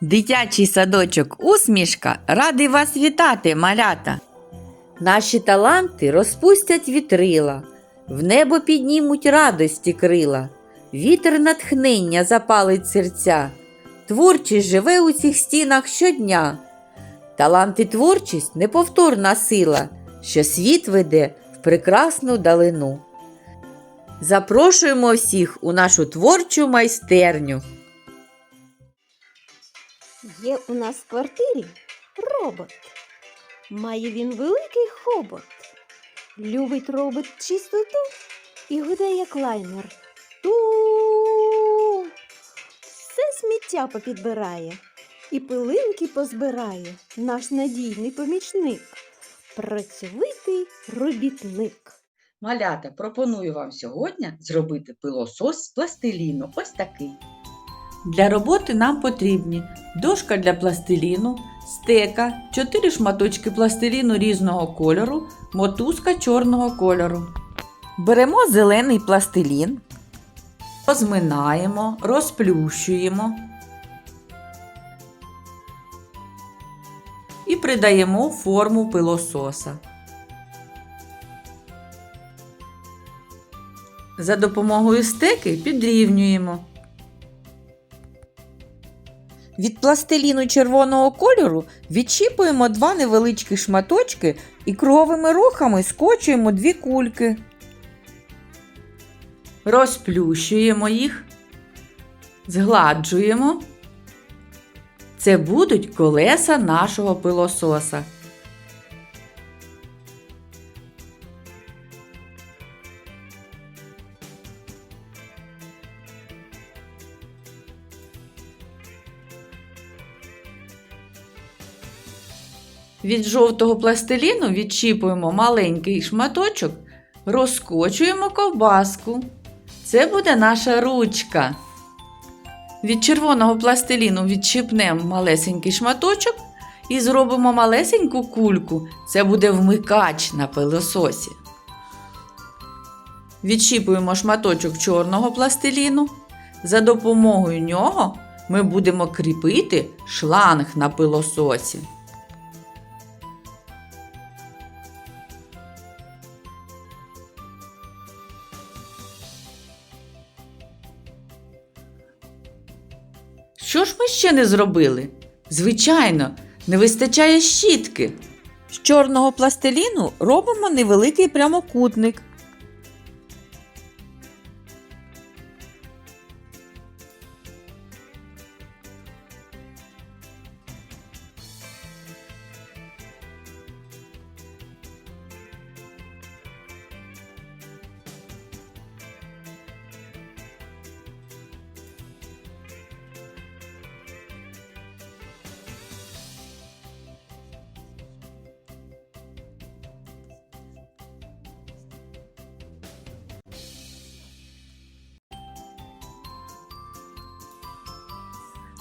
Дитячий садочок усмішка радий вас вітати, малята. Наші таланти розпустять вітрила, в небо піднімуть радості крила, вітер натхнення запалить серця, творчість живе у цих стінах щодня. Талант і творчість неповторна сила, що світ веде в прекрасну далину. Запрошуємо всіх у нашу творчу майстерню. Є у нас в квартирі робот. Має він великий хобот. Любить робот чистоту і гуде як лайнер. Ту все сміття попідбирає і пилинки позбирає наш надійний помічник. Працьовитий робітник. Малята, пропоную вам сьогодні зробити пилосос з пластиліну. Ось такий. Для роботи нам потрібні дошка для пластиліну, стека, 4 шматочки пластиліну різного кольору, мотузка чорного кольору. Беремо зелений пластилін, розминаємо, розплющуємо і придаємо форму пилососа. За допомогою стеки підрівнюємо. Від пластиліну червоного кольору відчіпуємо два невеличкі шматочки і круговими рухами скочуємо дві кульки. Розплющуємо їх, згладжуємо. Це будуть колеса нашого пилососа. Від жовтого пластиліну відчіпуємо маленький шматочок, розкочуємо ковбаску. Це буде наша ручка. Від червоного пластиліну відчіпнемо малесенький шматочок і зробимо малесеньку кульку. Це буде вмикач на пилососі. Відчіпуємо шматочок чорного пластиліну. За допомогою нього ми будемо кріпити шланг на пилососі. Що ж ми ще не зробили? Звичайно, не вистачає щітки. З чорного пластиліну робимо невеликий прямокутник.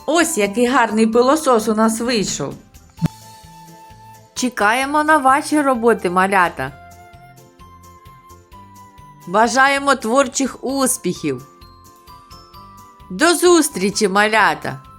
Ось який гарний пилосос у нас вийшов. Чекаємо на ваші роботи, малята. Бажаємо творчих успіхів. До зустрічі, малята!